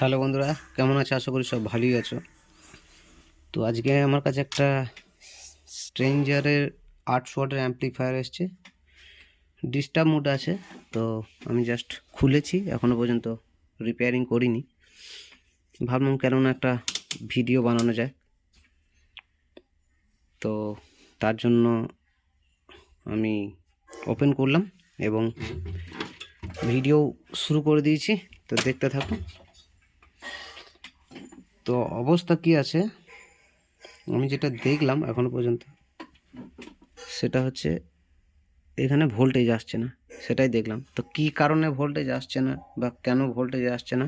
Hello বন্ধুরা, কেমন আছো? আশা করি সব ভালোই আছো। তো আজকে আমার কাছে একটা স্ট্রেঞ্জারের আটশো ওয়াটের অ্যাম্পলিফায়ার এসছে। ডিস্টার্ব মোড আছে, তো আমি জাস্ট খুলেছি এখনও পর্যন্ত রিপেয়ারিং করিনি। ভাবলাম কেননা একটা ভিডিও বানানো যায়। তো তার জন্য আমি ওপেন করলাম এবং ভিডিও শুরু করে দিয়েছি, তো দেখতে থাকো তো অবস্থা কি আছে? আমি যেটা দেখলাম এখনও পর্যন্ত, সেটা হচ্ছে এখানে ভোল্টেজ আসছে না, সেটাই দেখলাম। তো কি কারণে ভোল্টেজ আসছে না বা কেন ভোল্টেজ আসছে না,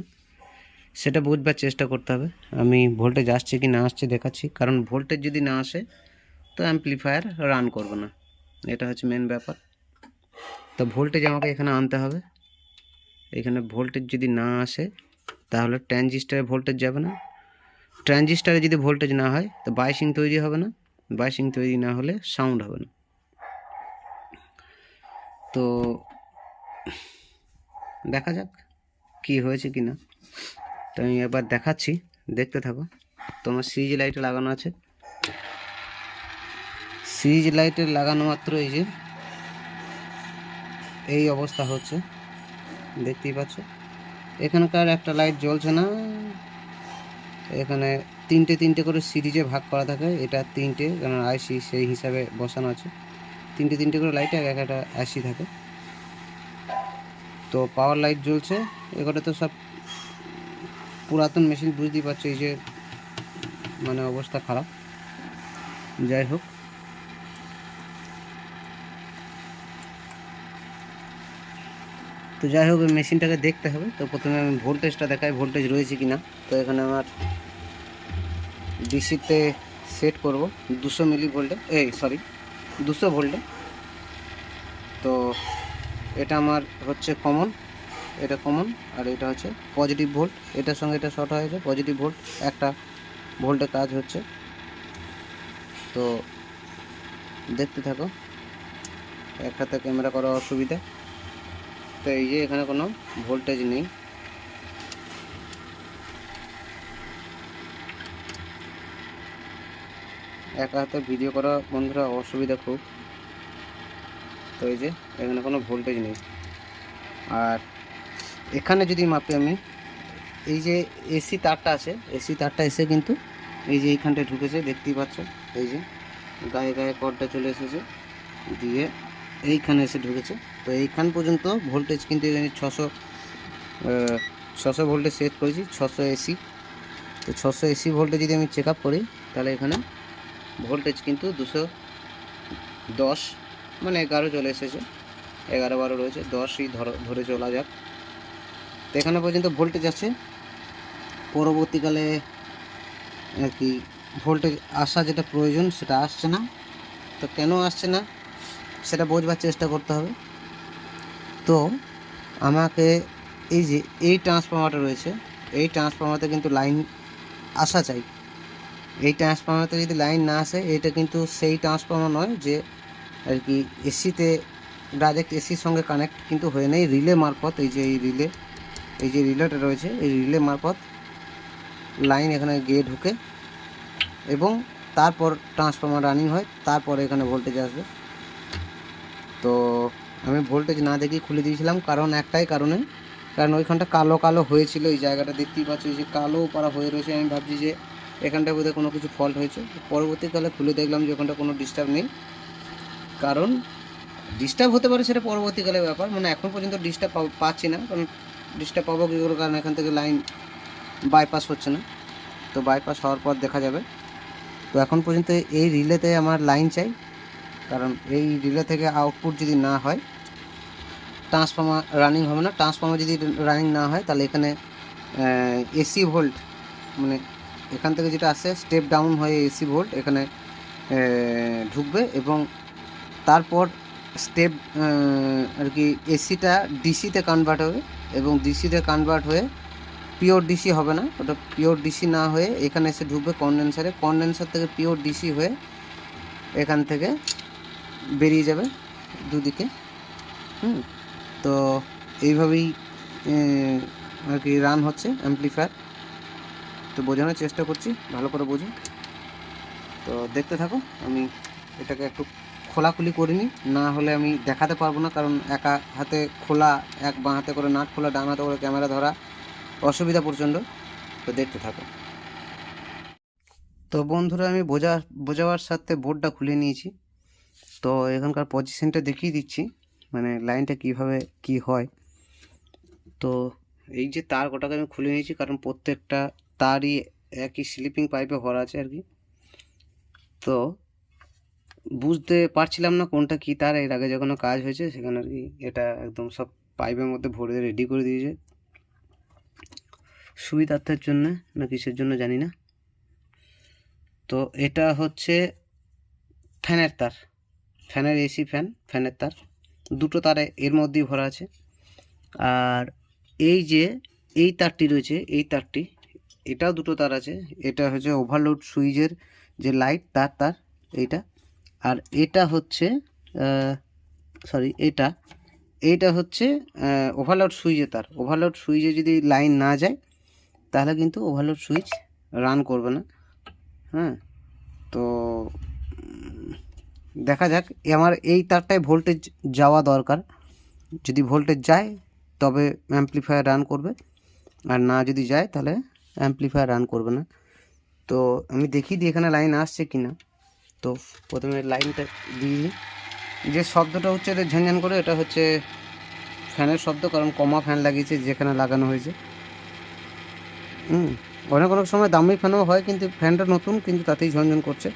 সেটা বুঝবার চেষ্টা করতে হবে। আমি ভোল্টেজ আসছে কি না আসছে দেখাচ্ছি, কারণ ভোল্টেজ যদি না আসে, তো অ্যাম্পলিফায়ার রান করবে না। এটা হচ্ছে মেন ব্যাপার। তো ভোল্টেজ আমাকে এখানে আনতে হবে। এখানে ভোল্টেজ যদি না আসে, তাহলে ট্রানজিস্টারে ভোল্টেজ যাবে না। ট্রানজিস্টারে যদি ভোল্টেজ না হয়, তো বাইসিং তৈরি হবে না। বাইসিং তৈরি না হলে সাউন্ড হবে না। তো দেখা যাক কি হয়েছে কি না। তো আমি এবার দেখাচ্ছি, দেখতে থাকো। তোমার সিরিজ লাইটে লাগানো আছে। সিরিজ লাইটে লাগানো মাত্র এই যে, এই অবস্থা হচ্ছে। দেখতেই পাচ্ছ। এখানকার একটা লাইট জ্বলছে না। এখানে তিনটে তিনটে করে সিরিজে ভাগ করা থাকে। এটা তিনটে, কারণ আইসি সেই হিসাবে বসানো আছে। তিনটে তিনটে করে লাইট এক একটা আইসি থাকে। তো পাওয়ার লাইট জ্বলছে। এগুলো তো সব পুরাতন মেশিন বুঝতেই পারছ, এই যে মানে অবস্থা খারাপ। যাই হোক। তো যাই হোক মেশিনটাকে দেখতে হবে। তো প্রথমে আমি ভোল্টেজটা দেখাই, ভোল্টেজ রয়েছে কি না তো এখানে আমার ডিসিতে সেট করব, দুশো মিলি ভোল্টে, এই সরি দুশো ভোল্টে। তো এটা আমার হচ্ছে কমন এটা কমন আর এটা হচ্ছে পজিটিভ ভোল্ট এটার সঙ্গে এটা শর্ট হয়েছে পজিটিভ ভোল্ট একটা ভোল্টে কাজ হচ্ছে। তো দেখতে থাকো একটাতে ক্যামেরা করা অসুবিধা। তো এই যে এখানে কোনো ভোল্টেজ নেই। একা হাতে ভিডিও করা বন্ধুরা অসুবিধা খুব। তো এই যে এখানে কোনো ভোল্টেজ নেই। আর এখানে যদি মাপি আমি, এই যে এসি তারটা আছে, এসি তারটা এসে কিন্তু এই যে এইখানটায় ঢুকেছে, দেখতেই পাচ্ছ, এই যে গায়ে গায়ে কর্ডটা চলে এসেছে, দিয়ে এইখানে এসে ঢুকেছে। তো এইখান পর্যন্ত ভোল্টেজ কিন্তু ছশো ছশো ভোল্টেজ সেট করেছি, ছশো এসি তো ছশো এসি ভোল্টেজ যদি আমি চেক আপ করি, তাহলে এখানে ভোল্টেজ কিন্তু দুশো দশ মানে এগারো চলে এসেছে। এগারো বারো রয়েছে, দশই ধরে চলা যাক। তো এখানে পর্যন্ত ভোল্টেজ আছে। পরবর্তীকালে আর কি ভোল্টেজ আসা যেটা প্রয়োজন, সেটা আসছে না। তো কেন আসছে না, সেটা বোঝবার চেষ্টা করতে হবে। তো আমাকে এই যে, এই ট্রান্সফর্মারটা রয়েছে, এই ট্রান্সফর্মারতে কিন্তু লাইন আসা চাই। এই ট্রান্সফর্মারতে যদি লাইন না আসে, এটা কিন্তু সেই ট্রান্সফর্মার নয় যে আর কি এসিতে ডাইরেক্ট এসির সঙ্গে কানেক্ট কিন্তু হয়ে নেই। রিলে মারফত, এই যে এই রিলে এই যে রিলেটা রয়েছে, এই রিলে মারফত লাইন এখানে গিয়ে ঢুকে এবং তারপর ট্রান্সফর্মার রানিং হয়, তারপর এখানে ভোল্টেজ আসবে। তো আমি ভোল্টেজ না দেখেই খুলে দিয়েছিলাম, কারণ একটাই কারণে। কারণ ওইখানটা কালো কালো হয়েছিল, এই জায়গাটা দেখতেই পাচ্ছি যে কালো পাড়া হয়ে রয়েছে, আমি ভাবছি যে এখানটা বোধহয় কোনো কিছু ফল্ট হয়েছে। পরবর্তীকালে খুলে দেখলাম যে ওখানটা কোনো ডিস্টার্ব নেই। কারণ ডিস্টার্ব হতে পারে সেটা পরবর্তীকালে ব্যাপার মানে এখন পর্যন্ত ডিস্টার্ব পাচ্ছি না, কারণ ডিস্টার্ব পাবো কী করে, কারণ এখান থেকে লাইন বাইপাস হচ্ছে না। তো বাইপাস হওয়ার পর দেখা যাবে। তো এখন পর্যন্ত এই রিলেতে আমার লাইন চাই, কারণ এই রিলে থেকে আউটপুট যদি না হয় ট্রান্সফর্মার রানিং হবে না। ট্রান্সফর্মার যদি রানিং না হয়, তাহলে এখানে এসি ভোল্ট মানে এখান থেকে যেটা আসে স্টেপ ডাউন হয়ে এসি ভোল্ট এখানে ঢুকবে এবং তারপর স্টেপ আর কি এসিটা ডিসিতে কনভার্ট হবে এবং ডিসিতে কনভার্ট হয়ে পিওর ডিসি হবে না। ওটা পিওর ডিসি না হয়ে এখানে এসে ঢুকবে কনডেন্সারে কনডেন্সার থেকে পিওর ডিসি হয়ে এখান থেকে বেরিয়ে যাবে দুদিকে। হুম। তো এইভাবেই আর কি রান হচ্ছে অ্যাম্পলিফায়ার তো বোঝানোর চেষ্টা করছি, ভালো করে বুঝুন তো দেখতে থাকো, আমি এটাকে একটু খোলাখুলি করিনি না হলে আমি দেখাতে পারব না, কারণ একা হাতে খোলা, এক বাঁ হাতে করে নাট খোলা, ডান হাতে করে ক্যামেরা ধরা অসুবিধা প্রচণ্ড। তো দেখতে থাকো। তো বন্ধুরা, আমি বোঝা, বোঝাবার সাথে বোর্ডটা খুলে নিয়েছি। তো এখানকার পজিশনটা দেখিয়ে দিচ্ছি। মানে লাইনটা কীভাবে কি হয়। তো এই যে তার গোটাকে আমি খুলে নিয়েছি, কারণ প্রত্যেকটা তারই একই স্লিপিং পাইপে ভরা আছে আর কি। তো বুঝতে পারছিলাম না কোনটা কী তার, এর আগে যখন কাজ হয়েছে সেখানে আর কি এটা একদম সব পাইপের মধ্যে ভরে রেডি করে দিয়েছে। সুবিধার্থের জন্য না কিসের জন্য জানি না। তো এটা হচ্ছে ফ্যানের তার, ফ্যানের এসি ফ্যান ফ্যানের তার। দুটো তারে এর মধ্যেই ভরা আছে। আর এই যে, এই তারটি রয়েছে, এই তারটি, এটাও দুটো তার আছে। এটা হচ্ছে ওভারলোড সুইচের যে লাইট তার তার, এইটা। আর এটা হচ্ছে সরি এটা। এইটা হচ্ছে ওভারলোড সুইচে তার। ওভারলোড সুইচে যদি লাইন না যায়, তাহলে কিন্তু ওভারলোড সুইচ রান করবে না। হ্যাঁ তো দেখা যাক আমার এই তারটায় ভোল্টেজ যাওয়া দরকার। যদি ভোল্টেজ যায়, তবে অ্যাম্পলিফায়ার রান করবে। আর না যদি যায়, তাহলে অ্যাম্পলিফায়ার রান করবে না। তো আমি দেখি দিই এখানে লাইন আসছে কি না তো প্রথমে লাইনটা দিয়ে দিই। যে শব্দটা হচ্ছে এটা ঝনঝন করে, এটা হচ্ছে ফ্যানের শব্দ, কারণ কমা ফ্যান লাগিয়েছে যেখানে লাগানো হয়েছে। হুম, অনেক অনেক সময় দামি ফ্যানও হয়, কিন্তু ফ্যানটা নতুন, কিন্তু তাতেই ঝনঝন করছে।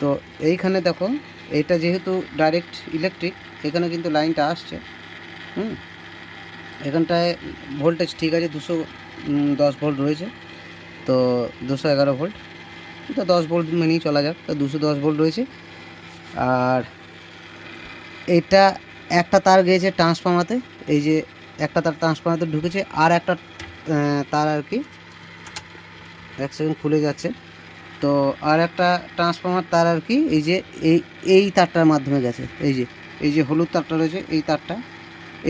তো এইখানে দেখো এটা যেহেতু ডাইরেক্ট ইলেকট্রিক এখানে কিন্তু লাইনটা আসছে। হুম? এখানটায় ভোল্টেজ ঠিক আছে, দুশো দশ ভোল্ট রয়েছে। তো দুশো এগারো ভোল্ট তো দশ ভোল্ট মেনেই চলা যাক। তো দুশো দশ ভোল্ট রয়েছে। আর এটা একটা তার গিয়েছে ট্রান্সফর্মাতে এই যে একটা তার ট্রান্সফর্মাতে ঢুকেছে। আর একটা তার আর কি, এক সেকেন্ড খুলে যাচ্ছে। তো আর একটা ট্রান্সফর্মার তার আর কি, এই যে এই এই তারটার মাধ্যমে গেছে, এই যে এই যে হলুদ তারটা রয়েছে, এই তারটা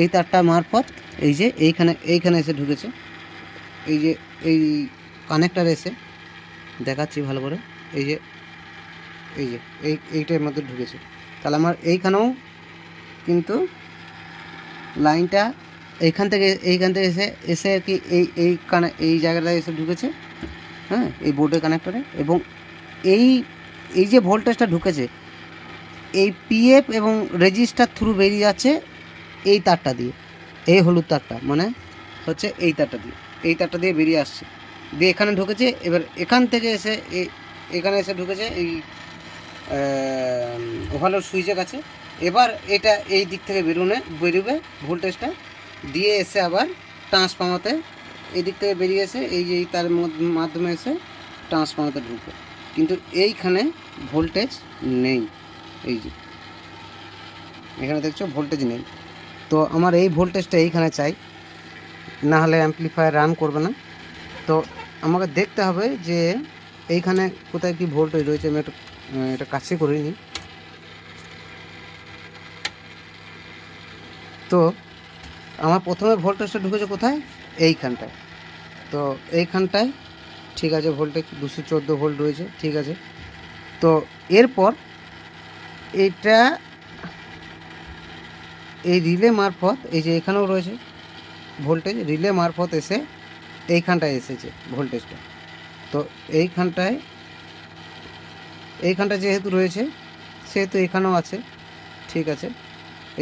এই তারটা মারফত এই যে এইখানে এইখানে এসে ঢুকেছে, এই যে, এই কানেক্টার এসে দেখাচ্ছি ভালো করে, এই যে এই যে, এই, এইটার মধ্যে ঢুকেছে। তাহলে আমার এইখানেও কিন্তু লাইনটা এইখান থেকে এইখান থেকে এসে এসে আর কি এই এই কানে, এই জায়গাটায় এসে ঢুকেছে। হ্যাঁ এই বোর্ডের কানেক্টরে এবং এই এই যে ভোল্টেজটা ঢুকেছে, এই পিএফ এবং রেজিস্টার থ্রু বেরিয়ে যাচ্ছে এই তারটা দিয়ে, এই হলুদ তারটা মানে হচ্ছে এই তারটা দিয়ে, এই তারটা দিয়ে বেরিয়ে আসছে। দিয়ে এখানে ঢুকেছে, এবার এখান থেকে এসে এখানে এসে ঢুকেছে এই ওভারলোড সুইচের কাছে। এবার এটা এই দিক থেকে বেরোনে, বেরোবে ভোল্টেজটা দিয়ে এসে আবার ট্রান্সফর্মাতে এই দিক থেকে বেরিয়ে এসে এই যে তার মাধ্যমে এসে ট্রান্সফর্মাতে ঢুকবে। কিন্তু এইখানে ভোল্টেজ নেই। এই যে। এখানে দেখছ ভোল্টেজ নেই। তো আমার এই ভোল্টেজটা এইখানে চাই। না হলে অ্যাম্পলিফায়ার রান করবে না। তো আমাকে দেখতে হবে যে এইখানে কোথায় কি ভোল্টেজ রয়েছে। আমি একটু এটা কাছে করে নিই। তো আমার প্রথমে ভোল্টেজটা ঢুকেছে কোথায়? এইখানটায়। তো এইখানটায়, ঠিক আছে ভোল্টেজ দুশো চোদ্দ ভোল্ট রয়েছে, ঠিক আছে। তো এরপর এটা এই রিলে মারফত, এই যে এখানেও রয়েছে ভোল্টেজ, রিলে মারফত এসে এইখানটায় এসেছে ভোল্টেজটা। তো এইখানটায়, এইখানটা যেহেতু রয়েছে, সেহেতু এখানেও আছে, ঠিক আছে।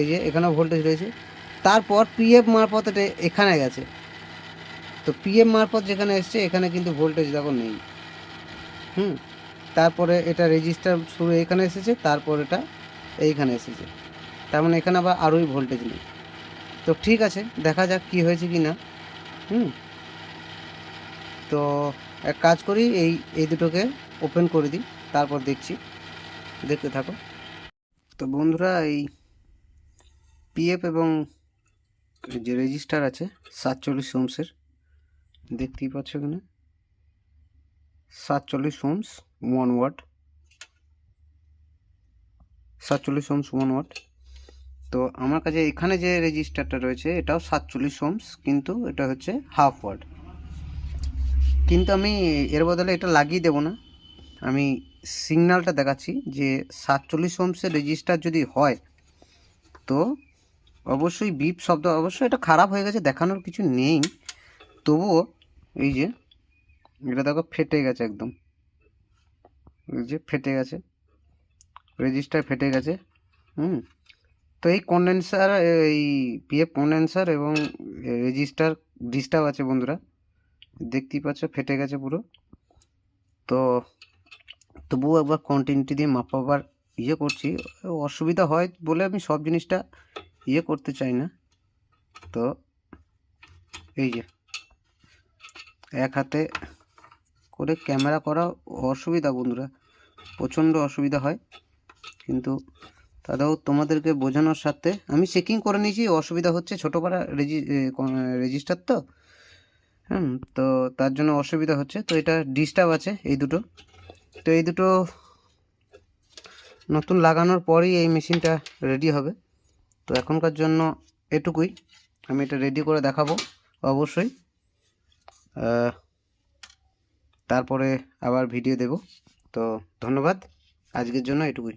এই যে এখানেও ভোল্টেজ রয়েছে। তারপর পিএফ মারফত এটা এখানে গেছে। তো পিএম মারফত যেখানে এসছে, এখানে কিন্তু ভোল্টেজ দেখো নেই। হুম? তারপরে এটা রেজিস্টার শুরু এখানে এসেছে, তারপর এটা এইখানে এসেছে। তার মানে এখানে আবার আরোই ভোল্টেজ নেই। তো ঠিক আছে, দেখা যাক কি হয়েছে কি না। হুম? তো এক কাজ করি, এই এই দুটোকে ওপেন করে দিই, তারপর দেখছি। দেখতে থাকো। তো বন্ধুরা, এই পিএফ এবং যে রেজিস্টার আছে, সাতচল্লিশ ওমসের দেখতেই পাচ্ছ এখানে? সাতচল্লিশ ওমস ওয়ান ওয়াট সাতচল্লিশ ওমস ওয়ান ওয়াট তো আমার কাছে এখানে যে রেজিস্টারটা রয়েছে, এটাও সাতচল্লিশ ওমস কিন্তু এটা হচ্ছে হাফ ওয়াট কিন্তু আমি এর বদলে এটা লাগিয়ে দেবো না। আমি সিগন্যালটা দেখাচ্ছি যে সাতচল্লিশ ওমসের রেজিস্টার যদি হয়, তো অবশ্যই বিপ শব্দ, অবশ্যই এটা খারাপ হয়ে গেছে, দেখানোর কিছু নেই। তবুও এই যে, এটা দেখো ফেটে গেছে একদম। এই যে ফেটে গেছে। রেজিস্টার ফেটে গেছে, হুম। তো এই কন্ডেন্সার এই পিএফ কন্ডেন্সার এবং রেজিস্টার ডিস্টার্ব আছে বন্ধুরা। দেখতেই পাচ্ছ ফেটে গেছে পুরো। তো তবুও একবার কন্টিনিউটি দিয়ে মাপাবার ইয়ে করছি। অসুবিধা হয় বলে আমি সব জিনিসটা ইয়ে করতে চাই না। তো এই যে। এক হাতে করে ক্যামেরা করা অসুবিধা বন্ধুরা, প্রচণ্ড অসুবিধা হয়। কিন্তু তাতেও তোমাদেরকে বোঝানোর সাথে আমি চেকিং করে নিয়েছি, অসুবিধা হচ্ছে ছোটো পাড়া রেজি রেজিস্টার তো। হুম, তো তার জন্য অসুবিধা হচ্ছে। তো এটা ডিস্টার্ব আছে এই দুটো। তো এই দুটো নতুন লাগানোর পরেই এই মেশিনটা রেডি হবে। তো এখনকার জন্য এটুকুই। আমি এটা রেডি করে দেখাবো, অবশ্যই। তারপরে আবার ভিডিও দেব। তো ধন্যবাদ। আজকের জন্য এটুকুই।